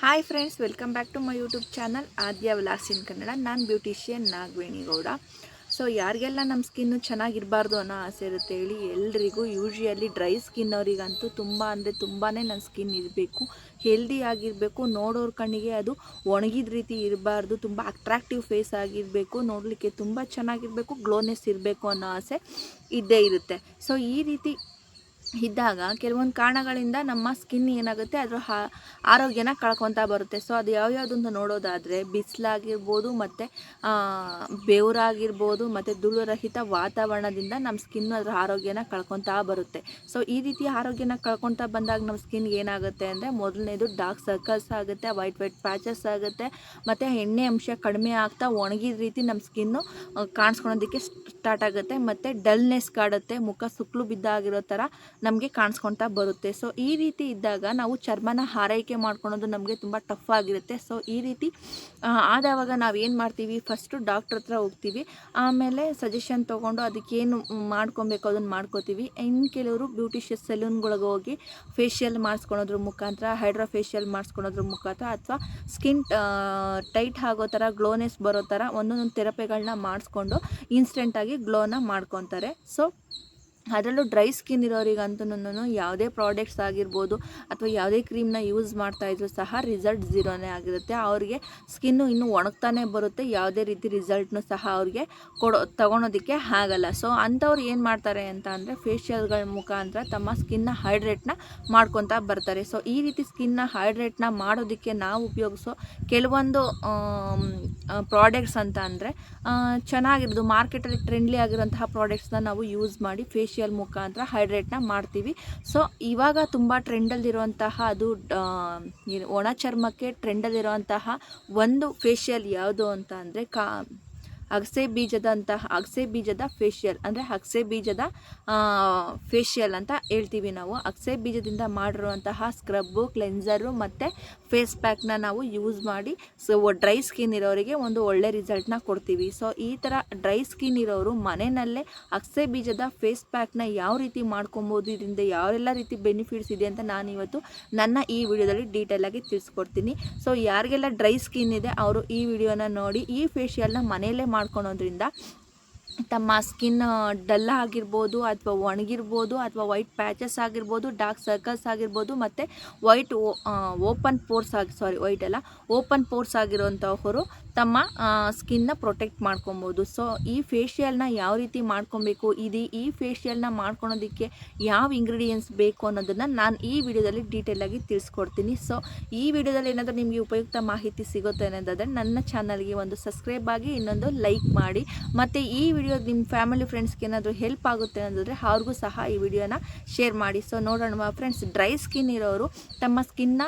Hi friends welcome back to my YouTube channel Aadya vlogs Kannada ನಾನು beautician ನಾಗವೇಣಿಗೌಡ so ಯಾರಿಗೆಲ್ಲ ನಮ್ಮ skin ಚೆನ್ನಾಗಿರಬಾರ್ದು ಅನ್ನೋ ಆಸೆ ಇರುತ್ತೆ ಹೇಳಿ, ಎಲ್ರಿಗೂ ಯೂಶ್ವಲಿ ಡ್ರೈ ಸ್ಕಿನ್ ಅವರಿಗಂತೂ ತುಂಬ ಅಂದರೆ ತುಂಬಾ ನನ್ನ ಸ್ಕಿನ್ ಇರಬೇಕು. ಹೆಲ್ದಿ ಆಗಿರಬೇಕು, ನೋಡೋರ ಕಣ್ಣಿಗೆ ಅದು ಒಣಗಿದ ರೀತಿ ಇರಬಾರ್ದು, ತುಂಬ ಅಟ್ರಾಕ್ಟಿವ್ ಫೇಸ್ ಆಗಿರಬೇಕು, ನೋಡಲಿಕ್ಕೆ ತುಂಬ ಚೆನ್ನಾಗಿರಬೇಕು ಗ್ಲೋನೆಸ್ ಇರಬೇಕು ಅನ್ನೋ ಆಸೆ ಇದ್ದೇ ಇರುತ್ತೆ. ಸೊ ಈ ರೀತಿ ಇದ್ದಾಗ ಕೆಲವೊಂದು ಕಾರಣಗಳಿಂದ ನಮ್ಮ ಸ್ಕಿನ್ ಏನಾಗುತ್ತೆ? ಅದರ ಆರೋಗ್ಯನ ಕಳ್ಕೊತಾ ಬರುತ್ತೆ. ಸೊ ಅದು ಯಾವ್ಯಾವುದು ಅಂತ ನೋಡೋದಾದರೆ ಬಿಸಿಲಾಗಿರ್ಬೋದು ಮತ್ತು ಬೆವರಾಗಿರ್ಬೋದು ಮತ್ತು ಧೂಳುರಹಿತ ವಾತಾವರಣದಿಂದ ನಮ್ಮ ಸ್ಕಿನ್ ಅದರ ಆರೋಗ್ಯನ ಕಳ್ಕೊತಾ ಬರುತ್ತೆ. ಸೊ ಈ ರೀತಿ ಆರೋಗ್ಯನ ಕಳ್ಕೊತಾ ಬಂದಾಗ ನಮ್ಮ ಸ್ಕಿನ್ ಏನಾಗುತ್ತೆ ಅಂದರೆ ಮೊದಲನೇದು ಡಾರ್ಕ್ ಸರ್ಕಲ್ಸ್ ಆಗುತ್ತೆ ವೈಟ್ ವೈಟ್ ಪ್ಯಾಚಸ್ ಆಗುತ್ತೆ, ಮತ್ತು ಎಣ್ಣೆ ಅಂಶ ಕಡಿಮೆ ಆಗ್ತಾ ಒಣಗಿದ ರೀತಿ ನಮ್ಮ ಸ್ಕಿನ್ನು ಕಾಣಿಸ್ಕೊಳೋದಕ್ಕೆ ಸ್ಟಾರ್ಟ್ ಆಗುತ್ತೆ. ಮತ್ತು ಡಲ್ನೆಸ್ ಕಾಡುತ್ತೆ, ಮುಖ ಸುಕ್ಲು ಬಿದ್ದಾಗಿರೋ ಥರ ನಮಗೆ ಕಾಣಿಸ್ಕೊಳ್ತಾ ಬರುತ್ತೆ. ಸೊ ಈ ರೀತಿ ಇದ್ದಾಗ ನಾವು ಚರ್ಮನ ಹಾರೈಕೆ ಮಾಡ್ಕೊಳೋದು ನಮಗೆ ತುಂಬ ಟಫ್ ಆಗಿರುತ್ತೆ. ಸೊ ಈ ರೀತಿ ಆದವಾಗ ನಾವು ಏನು ಮಾಡ್ತೀವಿ? ಫಸ್ಟು ಡಾಕ್ಟ್ರ್ ಹತ್ರ ಹೋಗ್ತೀವಿ. ಆಮೇಲೆ ಸಜೆಷನ್ ತೊಗೊಂಡು ಅದಕ್ಕೇನು ಮಾಡ್ಕೊಬೇಕು ಅದನ್ನು ಮಾಡ್ಕೋತೀವಿ. ಇನ್ನು ಕೆಲವರು ಬ್ಯೂಟಿಷಿಯಸ್ ಸೆಲೂನ್ಗಳಿಗೆ ಹೋಗಿ ಫೇಶಿಯಲ್ ಮಾಡಿಸ್ಕೊಳೋದ್ರ ಮುಖಾಂತರ ಹೈಡ್ರಾ ಫೇಶಿಯಲ್ ಮಾಡಿಸ್ಕೊಳೋದ್ರ ಮುಖಾಂತರ ಅಥವಾ ಸ್ಕಿನ್ ಟೈಟ್ ಆಗೋ ಥರ ಗ್ಲೋನೆಸ್ ಬರೋ ಥರ ಒಂದೊಂದು ಥೆರಪಿಗಳನ್ನ ಮಾಡಿಸ್ಕೊಂಡು ಇನ್ಸ್ಟೆಂಟಾಗಿ ಗ್ಲೋನ ಮಾಡ್ಕೊತಾರೆ. ಸೊ ಅದರಲ್ಲೂ ಡ್ರೈ ಸ್ಕಿನ್ ಇರೋರಿಗಂತೂ ಯಾವುದೇ ಪ್ರಾಡಕ್ಟ್ಸ್ ಆಗಿರ್ಬೋದು ಅಥವಾ ಯಾವುದೇ ಕ್ರೀಮ್ನ ಯೂಸ್ ಮಾಡ್ತಾಯಿದ್ರು ಸಹ ರಿಸಲ್ಟ್ ಝೀರೋನೇ ಆಗಿರುತ್ತೆ. ಅವ್ರಿಗೆ ಸ್ಕಿನ್ನು ಇನ್ನೂ ಒಣಗ್ತಾನೆ ಬರುತ್ತೆ. ಯಾವುದೇ ರೀತಿ ರಿಸಲ್ಟ್ನು ಸಹ ಅವ್ರಿಗೆ ಕೊಡೋ, ತೊಗೊಳೋದಕ್ಕೆ ಆಗಲ್ಲ. ಸೊ, ಅಂಥವ್ರು ಏನು ಮಾಡ್ತಾರೆ ಅಂತ ಅಂದರೆ ಫೇಶಿಯಲ್ಗಳ ಮುಖಾಂತರ ತಮ್ಮ ಸ್ಕಿನ್ನ ಹೈಡ್ರೇಟ್ನ ಮಾಡ್ಕೊತಾ ಬರ್ತಾರೆ. ಸೊ, ಈ ರೀತಿ ಸ್ಕಿನ್ನ ಹೈಡ್ರೇಟ್ನ ಮಾಡೋದಕ್ಕೆ ನಾವು ಉಪಯೋಗಿಸೋ ಕೆಲವೊಂದು ಪ್ರಾಡಕ್ಟ್ಸ್ ಅಂತ ಅಂದರೆ ಚೆನ್ನಾಗಿರೋದು, ಮಾರ್ಕೆಟಲ್ಲಿ ಟ್ರೆಂಡ್ಲಿ ಆಗಿರೋಂತಹ ಪ್ರಾಡಕ್ಟ್ಸ್ನ ನಾವು ಯೂಸ್ ಮಾಡಿ ಫೇಶಿಯಲ್ ಮುಖಾಂತರ ಹೈಡ್ರೇಟ್ನ ಮಾಡ್ತೀವಿ. ಸೊ ಇವಾಗ ತುಂಬ ಟ್ರೆಂಡಲ್ಲಿರುವಂತಹ ಅದು ಒಣ ಚರ್ಮಕ್ಕೆ ಟ್ರೆಂಡಲ್ಲಿರುವಂತಹ ಒಂದು ಫೇಶಿಯಲ್ ಯಾವುದು ಅಂತ ಅಂದರೆ ಕಾ ಅಗಸೆ ಬೀಜದಂತಹ, ಅಗಸೆ ಬೀಜದ ಫೇಶಿಯಲ್ ಅಂದರೆ ಅಗಸೆ ಬೀಜದ ಫೇಶಿಯಲ್ ಅಂತ ಹೇಳ್ತೀವಿ ನಾವು. ಅಗಸೆ ಬೀಜದಿಂದ ಮಾಡಿರುವಂತಹ ಸ್ಕ್ರಬ್ಬು ಕ್ಲೆನ್ಸರು ಮತ್ತು ಫೇಸ್ ಪ್ಯಾಕ್ನ ನಾವು ಯೂಸ್ ಮಾಡಿ ಸೊ ಡ್ರೈ ಸ್ಕಿನ್ ಇರೋರಿಗೆ ಒಂದು ಒಳ್ಳೆ ರಿಸಲ್ಟ್ನ ಕೊಡ್ತೀವಿ. ಸೊ ಈ ಥರ ಡ್ರೈ ಸ್ಕಿನ್ ಇರೋರು ಮನೆಯಲ್ಲೇ ಅಗಸೆ ಬೀಜದ ಫೇಸ್ ಪ್ಯಾಕ್ನ ಯಾವ ರೀತಿ ಮಾಡ್ಕೊಬೋದು, ಇದರಿಂದ ಯಾವೆಲ್ಲ ರೀತಿ ಬೆನಿಫಿಟ್ಸ್ ಇದೆ ಅಂತ ನಾನು ಇವತ್ತು ನನ್ನ ಈ ವಿಡಿಯೋದಲ್ಲಿ ಡೀಟೇಲಾಗಿ ತಿಳಿಸ್ಕೊಡ್ತೀನಿ. ಸೊ ಯಾರಿಗೆಲ್ಲ ಡ್ರೈ ಸ್ಕಿನ್ ಇದೆ, ಅವರು ಈ ವಿಡಿಯೋನ ನೋಡಿ ಈ ಫೇಶಿಯಲ್ನ ಮನೆಯಲ್ಲೇ ಮಾಡ್ಕೊಳೋದ್ರಿಂದ ತಮ್ಮ ಸ್ಕಿನ್ ಡಲ್ ಆಗಿರ್ಬೋದು ಅಥವಾ ಒಣಗಿರ್ಬೋದು ಅಥವಾ ವೈಟ್ ಪ್ಯಾಚಸ್ ಆಗಿರ್ಬೋದು, ಡಾರ್ಕ್ ಸರ್ಕಲ್ಸ್ ಆಗಿರ್ಬೋದು ಮತ್ತು ವೈಟ್ ಓಪನ್ ಪೋರ್ಸ್ ಆಗಿ, ಸಾರಿ ವೈಟ್ ಅಲ್ಲ, ಓಪನ್ ಪೋರ್ಸ್ ಆಗಿರೋಂಥವರು ತಮ್ಮ ಸ್ಕಿನ್ನ ಪ್ರೊಟೆಕ್ಟ್ ಮಾಡ್ಕೊಬೋದು. ಸೊ ಈ ಫೇಶಿಯಲ್ನ ಯಾವ ರೀತಿ ಮಾಡ್ಕೊಬೇಕು? ಇದು ಈ ಫೇಶಿಯಲ್ನ ಮಾಡ್ಕೊಳೋದಕ್ಕೆ ಯಾವ ಇಂಗ್ರೀಡಿಯೆಂಟ್ಸ್ ಬೇಕು ಅನ್ನೋದನ್ನು ನಾನು ಈ ವಿಡಿಯೋದಲ್ಲಿ ಡೀಟೇಲಾಗಿ ತಿಳಿಸ್ಕೊಡ್ತೀನಿ. ಸೊ ಈ ವಿಡಿಯೋದಲ್ಲಿ ಏನಾದರೂ ನಿಮಗೆ ಉಪಯುಕ್ತ ಮಾಹಿತಿ ಸಿಗುತ್ತೆ ಅನ್ನೋದಾದರೆ ನನ್ನ ಚಾನಲ್ಗೆ ಒಂದು ಸಬ್ಸ್ಕ್ರೈಬ್ ಆಗಿ ಇನ್ನೊಂದು ಲೈಕ್ ಮಾಡಿ. ಮತ್ತು ಈ ವಿಡಿಯೋ ನಿಮ್ಮ ಫ್ಯಾಮಿಲಿ ಫ್ರೆಂಡ್ಸ್ಗೆ ಏನಾದರೂ ಹೆಲ್ಪ್ ಆಗುತ್ತೆ ಅನ್ನೋದಾದರೆ ಅವ್ರಿಗೂ ಸಹ ಈ ವಿಡಿಯೋನ ಶೇರ್ ಮಾಡಿ. ಸೊ ನೋಡೋಣ ಫ್ರೆಂಡ್ಸ್ ಡ್ರೈ ಸ್ಕಿನ್ ಇರೋರು ತಮ್ಮ ಸ್ಕಿನ್ನ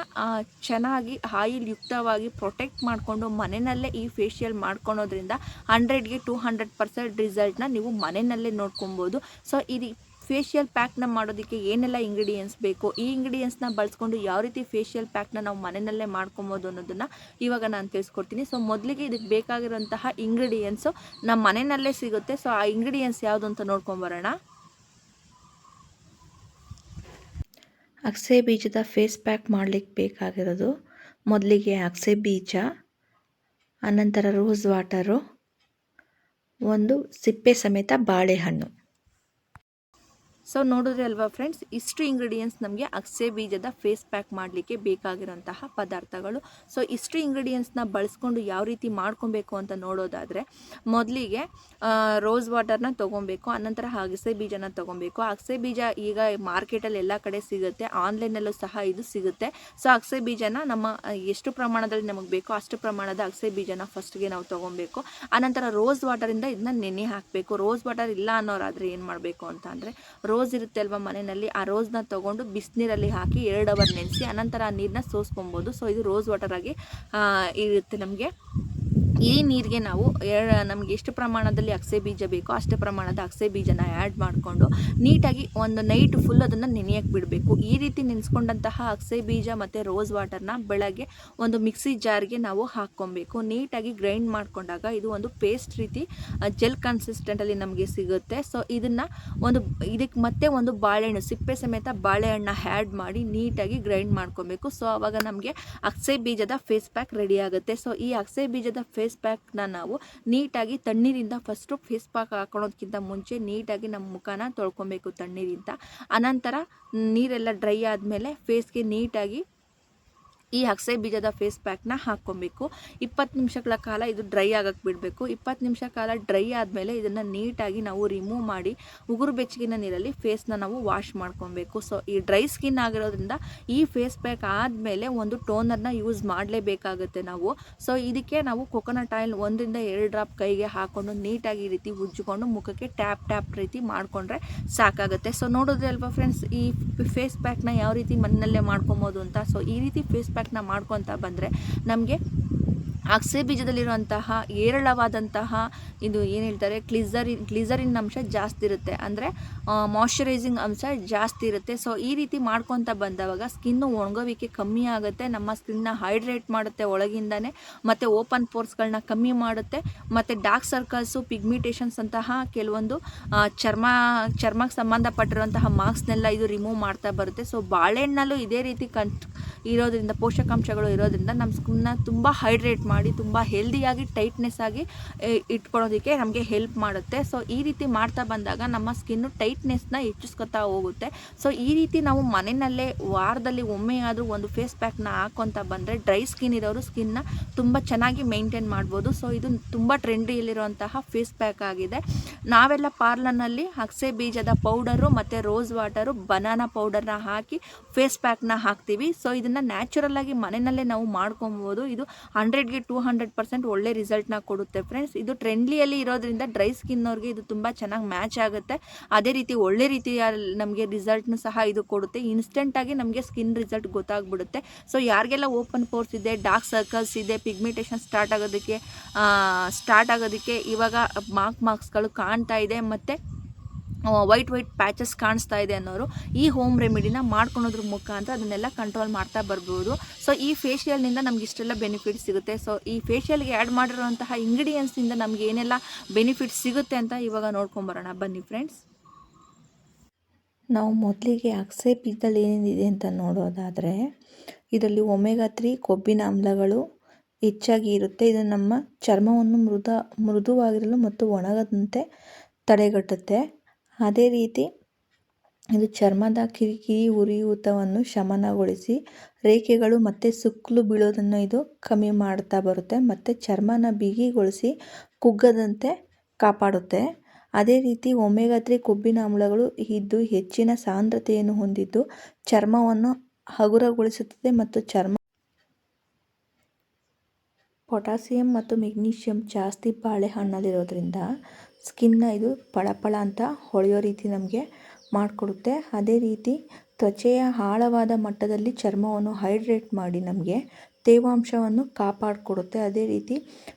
ಚೆನ್ನಾಗಿ ಆಯಿಲ್ ಯುಕ್ತವಾಗಿ ಪ್ರೊಟೆಕ್ಟ್ ಮಾಡಿಕೊಂಡು ಮನೆಯಲ್ಲೇ ಈ ಫೇಶಿಯಲ್ ಮಾಡ್ಕೊಳೋದ್ರಿಂದ ಹಂಡ್ರೆಡ್ಗೆ ಟೂ ಹಂಡ್ರೆಡ್ ಪರ್ಸೆಂಟ್ ರಿಸಲ್ಟ್ನ ನೀವು ಮನೆಯಲ್ಲೇ ನೋಡ್ಕೊಬೋದು. ಸೊ ಇದು ಫೇಶಿಯಲ್ ಪ್ಯಾಕ್ನ ಮಾಡೋದಕ್ಕೆ ಏನೆಲ್ಲ ಇಂಗ್ರೀಡಿಯೆಂಟ್ಸ್ ಬೇಕು, ಈ ಇಂಗ್ರೀಡಿಯೆಂಟ್ಸ್ನ ಬಳಸ್ಕೊಂಡು ಯಾವ ರೀತಿ ಫೇಶಿಯಲ್ ಪ್ಯಾಕ್ನ ನಾವು ಮನೆಯಲ್ಲೇ ಮಾಡ್ಕೊಬೋದು ಅನ್ನೋದನ್ನು ಇವಾಗ ನಾನು ತಿಳಿಸ್ಕೊಡ್ತೀನಿ. ಸೊ ಮೊದಲಿಗೆ ಇದಕ್ಕೆ ಬೇಕಾಗಿರೋಂತಹ ಇಂಗ್ರೀಡಿಯೆಂಟ್ಸು ನಮ್ಮ ಮನೆಯಲ್ಲೇ ಸಿಗುತ್ತೆ. ಸೊ ಆ ಇಂಗ್ರೀಡಿಯೆಂಟ್ಸ್ ಯಾವುದು ಅಂತ ನೋಡ್ಕೊಂಬರೋಣ ಅಗಸೆ ಬೀಜದ ಫೇಸ್ ಪ್ಯಾಕ್ ಮಾಡಲಿಕ್ಕೆ ಬೇಕಾಗಿರೋದು ಮೊದಲಿಗೆ ಅಗಸೆ ಬೀಜ ಅನಂತರ ರೋಸ್ ವಾಟರು ಒಂದು ಸಿಪ್ಪೆ ಸಮೇತ ಬಾಳೆಹಣ್ಣು. ಸೊ ನೋಡಿದ್ರೆ ಅಲ್ವಾ ಫ್ರೆಂಡ್ಸ್ ಇಷ್ಟು ಇಂಗ್ರೀಡಿಯೆಂಟ್ಸ್ ನಮಗೆ ಅಗಸೆ ಬೀಜದ ಫೇಸ್ ಪ್ಯಾಕ್ ಮಾಡಲಿಕ್ಕೆ ಬೇಕಾಗಿರುವಂತಹ ಪದಾರ್ಥಗಳು. ಸೊ ಇಷ್ಟು ಇಂಗ್ರೀಡಿಯೆಂಟ್ಸ್ನ ಬಳಸ್ಕೊಂಡು ಯಾವ ರೀತಿ ಮಾಡ್ಕೊಬೇಕು ಅಂತ ನೋಡೋದಾದರೆ, ಮೊದಲಿಗೆ ರೋಸ್ ವಾಟರ್ನ ತೊಗೊಬೇಕು, ಅನಂತರ ಅಗಸೆ ಬೀಜನ ತೊಗೊಬೇಕು. ಅಗಸೆ ಬೀಜ ಈಗ ಮಾರ್ಕೆಟಲ್ಲಿ ಎಲ್ಲ ಕಡೆ ಸಿಗುತ್ತೆ ಆನ್ಲೈನಲ್ಲೂ ಸಹ ಇದು ಸಿಗುತ್ತೆ. ಸೊ ಅಗಸೆ ಬೀಜನ ನಮ್ಮ ಎಷ್ಟು ಪ್ರಮಾಣದಲ್ಲಿ ನಮಗೆ ಬೇಕೋ ಅಷ್ಟು ಪ್ರಮಾಣದ ಅಗಸೆ ಬೀಜನ ಫಸ್ಟ್ಗೆ ನಾವು ತೊಗೊಬೇಕು. ಅನಂತರ ರೋಸ್ ವಾಟರಿಂದ ಇದನ್ನ ನೆನೆ ಹಾಕಬೇಕು. ರೋಸ್ ವಾಟರ್ ಇಲ್ಲ ಅನ್ನೋರಾದರೆ ಏನು ಮಾಡಬೇಕು ಅಂತ ಅಂದರೆ ಇರುತ್ತೆ ಅಲ್ವಾ ಮನೆಯಲ್ಲಿ, ಆ ರೋಸ್ನ ತೊಗೊಂಡು ಬಿಸಿನೀರಲ್ಲಿ ಹಾಕಿ ಎರಡು ಅವರ್ ನೆನೆಸಿ, ಅನಂತರ ಆ ನೀರನ್ನ ಸೋಸ್ಕೊಬೋದು. ಸೊ ಇದು ರೋಸ್ ವಾಟರ್ ಆಗಿ ಇರುತ್ತೆ ನಮಗೆ. ಈ ನೀರಿಗೆ ನಾವು ನಮಗೆ ಎಷ್ಟು ಪ್ರಮಾಣದಲ್ಲಿ ಅಗಸೆ ಬೀಜ ಬೇಕೋ ಅಷ್ಟೇ ಪ್ರಮಾಣದ ಅಗಸೆ ಬೀಜನ ಆ್ಯಡ್ ಮಾಡಿಕೊಂಡು ನೀಟಾಗಿ ಒಂದು ನೈಟ್ ಫುಲ್ ಅದನ್ನು ನೆನೆಯಕ್ಕೆ ಬಿಡಬೇಕು. ಈ ರೀತಿ ನೆನೆಸ್ಕೊಂಡಂತಹ ಅಗಸೆ ಬೀಜ ಮತ್ತು ರೋಸ್ ವಾಟರ್ನ ಬೆಳಗ್ಗೆ ಒಂದು ಮಿಕ್ಸಿ ಜಾರ್ಗೆ ನಾವು ಹಾಕ್ಕೊಬೇಕು. ನೀಟಾಗಿ ಗ್ರೈಂಡ್ ಮಾಡಿಕೊಂಡಾಗ ಇದು ಒಂದು ಪೇಸ್ಟ್ ರೀತಿ ಜೆಲ್ ಕನ್ಸಿಸ್ಟೆಂಟಲ್ಲಿ ನಮಗೆ ಸಿಗುತ್ತೆ. ಸೊ ಇದನ್ನು ಒಂದು ಇದಕ್ಕೆ ಮತ್ತೆ ಒಂದು ಬಾಳೆಹಣ್ಣು, ಸಿಪ್ಪೆ ಸಮೇತ ಬಾಳೆಹಣ್ಣು ಆ್ಯಡ್ ಮಾಡಿ ನೀಟಾಗಿ ಗ್ರೈಂಡ್ ಮಾಡ್ಕೊಬೇಕು. ಸೊ ಆವಾಗ ನಮಗೆ ಅಗಸೆ ಬೀಜದ ಫೇಸ್ ಪ್ಯಾಕ್ ರೆಡಿ ಆಗುತ್ತೆ. ಸೊ ಈ ಅಗಸೆ ಬೀಜದ ಫೇಸ್ ಪ್ಯಾಕ್ನ ನಾವು ನೀಟಾಗಿ ತಣ್ಣೀರಿಂದ ಫಸ್ಟು ಫೇಸ್ ಪ್ಯಾಕ್ ಹಾಕೊಳೋದಕ್ಕಿಂತ ಮುಂಚೆ ನೀಟಾಗಿ ನಮ್ಮ ಮುಖನ ತೊಳ್ಕೊಬೇಕು ತಣ್ಣೀರಿಂದ. ಅನಂತರ ನೀರೆಲ್ಲ ಡ್ರೈ ಆದಮೇಲೆ ಫೇಸ್ಗೆ ನೀಟಾಗಿ ಈ ಅಗಸೆ ಬೀಜದ ಫೇಸ್ ಪ್ಯಾಕ್ನ ಹಾಕ್ಕೊಬೇಕು. ಇಪ್ಪತ್ತು ನಿಮಿಷಗಳ ಕಾಲ ಇದು ಡ್ರೈ ಆಗಕ್ಕೆ ಬಿಡಬೇಕು. ಇಪ್ಪತ್ತು ನಿಮಿಷ ಕಾಲ ಡ್ರೈ ಆದಮೇಲೆ ಇದನ್ನು ನೀಟಾಗಿ ನಾವು ರಿಮೂವ್ ಮಾಡಿ ಉಗುರು ಬೆಚ್ಚಗಿನ ನೀರಲ್ಲಿ ಫೇಸ್ನ ನಾವು ವಾಶ್ ಮಾಡ್ಕೊಬೇಕು. ಸೊ ಈ ಡ್ರೈ ಸ್ಕಿನ್ ಆಗಿರೋದ್ರಿಂದ ಈ ಫೇಸ್ ಪ್ಯಾಕ್ ಆದಮೇಲೆ ಒಂದು ಟೋನರ್ನ ಯೂಸ್ ಮಾಡಲೇಬೇಕಾಗುತ್ತೆ ನಾವು. ಸೊ ಇದಕ್ಕೆ ನಾವು ಕೊಕೊನಟ್ ಆಯಿಲ್ ಒಂದರಿಂದ ಎರಡು ಡ್ರಾಪ್ ಕೈಗೆ ಹಾಕ್ಕೊಂಡು ನೀಟಾಗಿ ಈ ರೀತಿ ಉಜ್ಜಿಕೊಂಡು ಮುಖಕ್ಕೆ ಟ್ಯಾಪ್ ಟ್ಯಾಪ್ ರೀತಿ ಮಾಡಿಕೊಂಡ್ರೆ ಸಾಕಾಗುತ್ತೆ. ಸೊ ನೋಡಿದ್ರೆ ಅಲ್ವಾ ಫ್ರೆಂಡ್ಸ್ ಈ ಫೇಸ್ ಪ್ಯಾಕ್ನ ಯಾವ ರೀತಿ ಮನೆಯಲ್ಲೇ ಮಾಡ್ಕೊಬೋದು ಅಂತ? ಸೊ ಈ ರೀತಿ ಫೇಸ್ ಪ್ಯಾಕ್ನ ಮಾಡ್ಕೊತಾ ಬಂದರೆ ನಮಗೆ ಅಗಸೆ ಬೀಜದಲ್ಲಿರುವಂತಹ ಏರಳವಾದಂತಹ ಇದು ಏನು ಹೇಳ್ತಾರೆ ಗ್ಲಿಸರಿನ್ ಗ್ಲಿಸರಿನ್ ಅಂಶ ಜಾಸ್ತಿ ಇರುತ್ತೆ. ಅಂದರೆ ಮಾಯಶ್ಚರೈಸಿಂಗ್ ಅಂಶ ಜಾಸ್ತಿ ಇರುತ್ತೆ. ಸೊ ಈ ರೀತಿ ಮಾಡ್ಕೊತ ಬಂದವಾಗ ಸ್ಕಿನ್ನು ಒಣಗೋವಿಕೆ ಕಮ್ಮಿ ಆಗುತ್ತೆ. ನಮ್ಮ ಸ್ಕಿನ್ನ ಹೈಡ್ರೇಟ್ ಮಾಡುತ್ತೆ ಒಳಗಿಂದನೇ. ಮತ್ತು ಓಪನ್ ಪೋರ್ಸ್ಗಳನ್ನ ಕಮ್ಮಿ ಮಾಡುತ್ತೆ. ಮತ್ತು ಡಾರ್ಕ್ ಸರ್ಕಲ್ಸು ಪಿಗ್ಮಿಟೇಷನ್ಸ್ ಅಂತಹ ಕೆಲವೊಂದು ಚರ್ಮ, ಚರ್ಮಕ್ಕೆ ಸಂಬಂಧಪಟ್ಟಿರುವಂತಹ ಮಾರ್ಕ್ಸ್ನೆಲ್ಲ ಇದು ರಿಮೂವ್ ಮಾಡ್ತಾ ಬರುತ್ತೆ. ಸೊ ಬಾಳೆಹಣ್ಣಲ್ಲೂ ಇದೇ ರೀತಿ ಕನ್ ಇರೋದ್ರಿಂದ, ಪೋಷಕಾಂಶಗಳು ಇರೋದ್ರಿಂದ ನಮ್ಮ ಸ್ಕಿನ್ನ ತುಂಬ ಹೈಡ್ರೇಟ್ ಮಾಡಿ, ತುಂಬ ಹೆಲ್ದಿಯಾಗಿ ಟೈಟ್ನೆಸ್ ಆಗಿ ಇಟ್ಕೊಳೋದಕ್ಕೆ ನಮಗೆ ಹೆಲ್ಪ್ ಮಾಡುತ್ತೆ. ಸೊ ಈ ರೀತಿ ಮಾಡ್ತಾ ಬಂದಾಗ ನಮ್ಮ ಸ್ಕಿನ್ನು ಟೈಟ್ನೆಸ್ನ ಹೆಚ್ಚಿಸ್ಕೊತಾ ಹೋಗುತ್ತೆ. ಸೊ ಈ ರೀತಿ ನಾವು ಮನೆಯಲ್ಲೇ ವಾರದಲ್ಲಿ ಒಮ್ಮೆ ಆದರೂ ಒಂದು ಫೇಸ್ ಪ್ಯಾಕ್ನ ಹಾಕೊತ ಬಂದರೆ ಡ್ರೈ ಸ್ಕಿನ್ ಇರೋರು ಸ್ಕಿನ್ನ ತುಂಬ ಚೆನ್ನಾಗಿ ಮೇಂಟೈನ್ ಮಾಡ್ಬೋದು. ಸೊ ಇದು ತುಂಬ ಟ್ರೆಂಡಿಯಲ್ಲಿರುವಂತಹ ಫೇಸ್ ಪ್ಯಾಕ್ ಆಗಿದೆ. ನಾವೆಲ್ಲ ಪಾರ್ಲರ್ನಲ್ಲಿ ಅಗಸೆ ಬೀಜದ ಪೌಡರು ಮತ್ತು ರೋಸ್ ವಾಟರು ಬನಾನಾ ಪೌಡರ್ನ ಹಾಕಿ ಫೇಸ್ ಪ್ಯಾಕ್ನ ಹಾಕ್ತೀವಿ. ಸೊ ಇದನ್ನು ನ್ಯಾಚುರಲ್ ಆಗಿ ಮನೆಯಲ್ಲೇ ನಾವು ಮಾಡ್ಕೊಬೋದು. ಇದು ಹಂಡ್ರೆಡ್ಗೆ ಟೂ ಹಂಡ್ರೆಡ್ ಪರ್ಸೆಂಟ್ ಒಳ್ಳೆ ರಿಸಲ್ಟ್ನ ಕೊಡುತ್ತೆ ಫ್ರೆಂಡ್ಸ್ ಇದು ಟ್ರೆಂಡ್ಲಿಯಲ್ಲಿ ಇರೋದ್ರಿಂದ ಡ್ರೈ ಸ್ಕಿನ್ನವ್ರಿಗೆ ಇದು ತುಂಬ ಚೆನ್ನಾಗಿ ಮ್ಯಾಚ್ ಆಗುತ್ತೆ. ಅದೇ ರೀತಿ ಒಳ್ಳೆ ರೀತಿಯ ನಮಗೆ ರಿಸಲ್ಟ್ನು ಸಹ ಇದು ಕೊಡುತ್ತೆ. ಇನ್ಸ್ಟೆಂಟಾಗಿ ನಮಗೆ ಸ್ಕಿನ್ ರಿಸಲ್ಟ್ ಗೊತ್ತಾಗ್ಬಿಡುತ್ತೆ. ಸೊ ಯಾರಿಗೆಲ್ಲ ಓಪನ್ ಪೋರ್ಸ್ ಇದೆ ಡಾರ್ಕ್ ಸರ್ಕಲ್ಸ್ ಇದೆ ಪಿಗ್ಮಿಟೇಷನ್ ಸ್ಟಾರ್ಟ್ ಆಗೋದಕ್ಕೆ ಸ್ಟಾರ್ಟ್ ಆಗೋದಕ್ಕೆ ಇವಾಗ ಮಾರ್ಕ್ ಮಾರ್ಕ್ಸ್ಗಳು ಕಾಣ್ತಾ ಇದೆ. ಮತ್ತು ವೈಟ್ ವೈಟ್ ಪ್ಯಾಚಸ್ ಕಾಣಿಸ್ತಾ ಇದೆ ಅನ್ನೋರು ಈ ಹೋಮ್ ರೆಮಿಡಿನ ಮಾಡ್ಕೊಳೋದ್ರ ಮುಖಾಂತರ ಅದನ್ನೆಲ್ಲ ಕಂಟ್ರೋಲ್ ಮಾಡ್ತಾ ಬರ್ಬೋದು. ಸೊ ಈ ಫೇಶಿಯಲ್ನಿಂದ ನಮ್ಗೆ ಇಷ್ಟೆಲ್ಲ ಬೆನಿಫಿಟ್ ಸಿಗುತ್ತೆ. ಸೊ ಈ ಫೇಶಿಯಲ್ಗೆ ಆ್ಯಡ್ ಮಾಡಿರುವಂತಹ ಇಂಗ್ರೀಡಿಯೆಂಟ್ಸಿಂದ ನಮ್ಗೆ ಏನೆಲ್ಲ ಬೆನಿಫಿಟ್ ಸಿಗುತ್ತೆ ಅಂತ ಇವಾಗ ನೋಡ್ಕೊಂಬರೋಣ ಬನ್ನಿ ಫ್ರೆಂಡ್ಸ್ ನಾವು ಮೊದಲಿಗೆ ಅಗಸೆ ಬೀಜದಲ್ಲಿ ಏನೇನಿದೆ ಅಂತ ನೋಡೋದಾದರೆ, ಇದರಲ್ಲಿ ಒಮೆಗಾ ತ್ರೀ ಕೊಬ್ಬಿನ ಆಮ್ಲಗಳು ಹೆಚ್ಚಾಗಿ ಇರುತ್ತೆ. ಇದು ನಮ್ಮ ಚರ್ಮವನ್ನು ಮೃದ, ಮೃದುವಾಗಿರಲು ಮತ್ತು ಒಣಗದಂತೆ ತಡೆಗಟ್ಟುತ್ತೆ. ಅದೇ ರೀತಿ ಇದು ಚರ್ಮದ ಕಿರಿಕಿರಿ ಉರಿಯೂತವನ್ನು ಶಮನಗೊಳಿಸಿ ರೇಖೆಗಳು ಮತ್ತು ಸುಕ್ಕಲು ಬೀಳೋದನ್ನು ಇದು ಕಮ್ಮಿ ಮಾಡ್ತಾ ಬರುತ್ತೆ ಮತ್ತು ಚರ್ಮನ ಬಿಗಿಗೊಳಿಸಿ ಕುಗ್ಗದಂತೆ ಕಾಪಾಡುತ್ತೆ. ಅದೇ ರೀತಿ ಒಮೆಗಾ ತ್ರೀ ಕೊಬ್ಬಿನ ಆಮ್ಲಗಳು ಇದ್ದು ಹೆಚ್ಚಿನ ಸಾಂದ್ರತೆಯನ್ನು ಹೊಂದಿದ್ದು ಚರ್ಮವನ್ನು ಹಗುರಗೊಳಿಸುತ್ತದೆ ಮತ್ತು ಚರ್ಮ ಪೊಟ್ಯಾಸಿಯಂ ಮತ್ತು ಮೆಗ್ನೀಷಿಯಂ ಜಾಸ್ತಿ ಬಾಳೆಹಣ್ಣಲ್ಲಿರೋದ್ರಿಂದ ಸ್ಕಿನ್ನ ಇದು ಪಳಪಳ ಅಂತ ಹೊಳೆಯೋ ರೀತಿ ನಮಗೆ ಮಾಡಿಕೊಡುತ್ತೆ. ಅದೇ ರೀತಿ ತ್ವಚೆಯ ಆಳವಾದ ಮಟ್ಟದಲ್ಲಿ ಚರ್ಮವನ್ನು ಹೈಡ್ರೇಟ್ ಮಾಡಿ ನಮಗೆ ತೇವಾಂಶವನ್ನು ಕಾಪಾಡಿಕೊಡುತ್ತೆ. ಅದೇ ರೀತಿ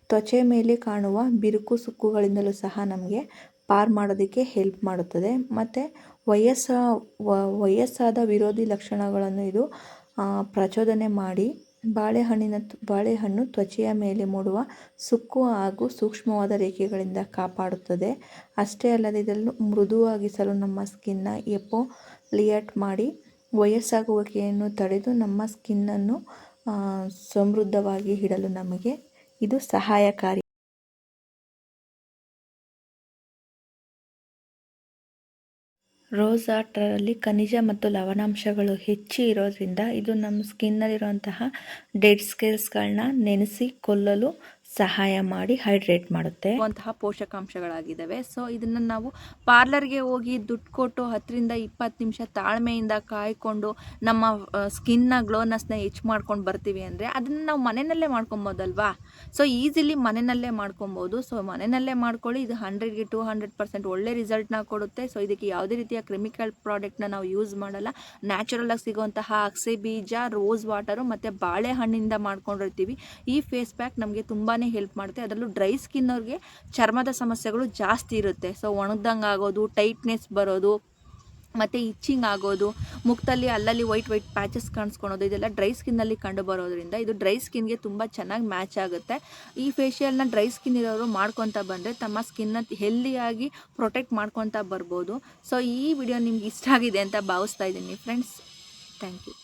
ತ್ವಚೆ ಮೇಲೆ ಕಾಣುವ ಬಿರುಕು ಸುಕ್ಕುಗಳಿಂದಲೂ ಸಹ ನಮಗೆ ಪಾರು ಮಾಡೋದಕ್ಕೆ ಹೆಲ್ಪ್ ಮಾಡುತ್ತದೆ. ಮತ್ತು ವಯಸ್ಸ ವಯಸ್ಸಾದ ವಿರೋಧಿ ಲಕ್ಷಣಗಳನ್ನು ಇದು ಪ್ರಚೋದನೆ ಮಾಡಿ ಬಾಳೆಹಣ್ಣಿನ ಬಾಳೆಹಣ್ಣು ತ್ವಚೆಯ ಮೇಲೆ ಮೂಡುವ ಸುಕ್ಕು ಹಾಗೂ ಸೂಕ್ಷ್ಮವಾದ ರೇಖೆಗಳಿಂದ ಕಾಪಾಡುತ್ತದೆ. ಅಷ್ಟೇ ಅಲ್ಲದೆ ಇದನ್ನು ಮೃದುವಾಗಿಸಲು ನಮ್ಮ ಸ್ಕಿನ್ನ ಎಪೋಲಿಯೇಟ್ ಮಾಡಿ ವಯಸ್ಸಾಗುವಿಕೆಯನ್ನು ತಡೆದು ನಮ್ಮ ಸ್ಕಿನ್ನನ್ನು ಸಮೃದ್ಧವಾಗಿ ಇಡಲು ನಮಗೆ ಇದು ಸಹಾಯಕಾರಿ. ರೋಸ್ ವಾಟರಲ್ಲಿ ಖನಿಜ ಮತ್ತು ಲವಣಾಂಶಗಳು ಹೆಚ್ಚು ಇರೋದ್ರಿಂದ ಇದು ನಮ್ಮ ಸ್ಕಿನ್ನಲ್ಲಿರುವಂತಹ ಡೆಡ್ ಸ್ಕೇಲ್ಸ್ಗಳನ್ನ ನೆನೆಸಿ ಕೊಲ್ಲಲು ಸಹಾಯ ಮಾಡಿ ಹೈಡ್ರೇಟ್ ಮಾಡುತ್ತೆ. ಅಂತಹ ಪೋಷಕಾಂಶಗಳಾಗಿದ್ದಾವೆ. ಸೊ ಇದನ್ನು ನಾವು ಪಾರ್ಲರ್ಗೆ ಹೋಗಿ ದುಡ್ಡು ಕೊಟ್ಟು ಹತ್ತರಿಂದ ಇಪ್ಪತ್ತು ನಿಮಿಷ ತಾಳ್ಮೆಯಿಂದ ಕಾಯ್ಕೊಂಡು ನಮ್ಮ ಸ್ಕಿನ್ನ, ಗ್ಲೋನೆಸ್ನ ಹೆಚ್ಚು ಮಾಡ್ಕೊಂಡು ಬರ್ತೀವಿ ಅಂದರೆ ಅದನ್ನು ನಾವು ಮನೆಯಲ್ಲೇ ಮಾಡ್ಕೊಬೋದಲ್ವಾ? ಸೊ ಈಸಿಲಿ ಮನೆಯಲ್ಲೇ ಮಾಡ್ಕೊಬೋದು. ಸೊ ಮನೆಯಲ್ಲೇ ಮಾಡ್ಕೊಳ್ಳಿ. ಇದು ಹಂಡ್ರೆಡ್ಗೆ ಟು ಹಂಡ್ರೆಡ್ ಪರ್ಸೆಂಟ್ ಒಳ್ಳೆ ರಿಸಲ್ಟ್ನ ಕೊಡುತ್ತೆ. ಸೊ ಇದಕ್ಕೆ ಯಾವುದೇ ರೀತಿಯ ಕೆಮಿಕಲ್ ಪ್ರಾಡಕ್ಟ್ನ ನಾವು ಯೂಸ್ ಮಾಡಲ್ಲ. ನ್ಯಾಚುರಲ್ ಆಗಿ ಸಿಗುವಂತಹ ಅಗಸೆ ಬೀಜ, ರೋಸ್ ವಾಟರು ಮತ್ತು ಬಾಳೆಹಣ್ಣಿಂದ ಮಾಡ್ಕೊಂಡಿರ್ತೀವಿ. ಈ ಫೇಸ್ ಪ್ಯಾಕ್ ನಮಗೆ ತುಂಬಾ ಹೆಲ್ಪ್ ಮಾಡುತ್ತೆ. ಅದರಲ್ಲೂ ಡ್ರೈ ಸ್ಕಿನ್ ಅವ್ರಿಗೆ ಚರ್ಮದ ಸಮಸ್ಯೆಗಳು ಜಾಸ್ತಿ ಇರುತ್ತೆ. ಸೊ ಒಣಗ್ದಂಗೆ ಆಗೋದು ಟೈಟ್ನೆಸ್ ಬರೋದು, ಮತ್ತು ಇಚ್ಚಿಂಗ್ ಆಗೋದು ಮುಖದಲ್ಲಿ ಅಲ್ಲಲ್ಲಿ ವೈಟ್ ವೈಟ್ ಪ್ಯಾಚಸ್ ಕಾಣಿಸ್ಕೊಳೋದು, ಇದೆಲ್ಲ ಡ್ರೈ ಸ್ಕಿನ್ನಲ್ಲಿ ಕಂಡು ಬರೋದ್ರಿಂದ ಇದು ಡ್ರೈ ಸ್ಕಿನ್ಗೆ ತುಂಬ ಚೆನ್ನಾಗಿ ಮ್ಯಾಚ್ ಆಗುತ್ತೆ. ಈ ಫೇಶಿಯಲ್ನ ಡ್ರೈ ಸ್ಕಿನ್ ಇರೋರು ಮಾಡ್ಕೊತ ಬಂದರೆ ತಮ್ಮ ಸ್ಕಿನ್ನ ಹೆಲ್ದಿಯಾಗಿ ಪ್ರೊಟೆಕ್ಟ್ ಮಾಡ್ಕೊತ ಬರ್ಬೋದು. ಸೊ ಈ ವಿಡಿಯೋ ನಿಮ್ಗೆ ಇಷ್ಟ ಆಗಿದೆ ಅಂತ ಭಾವಿಸ್ತಾ ಇದ್ದೀನಿ. Friends thank you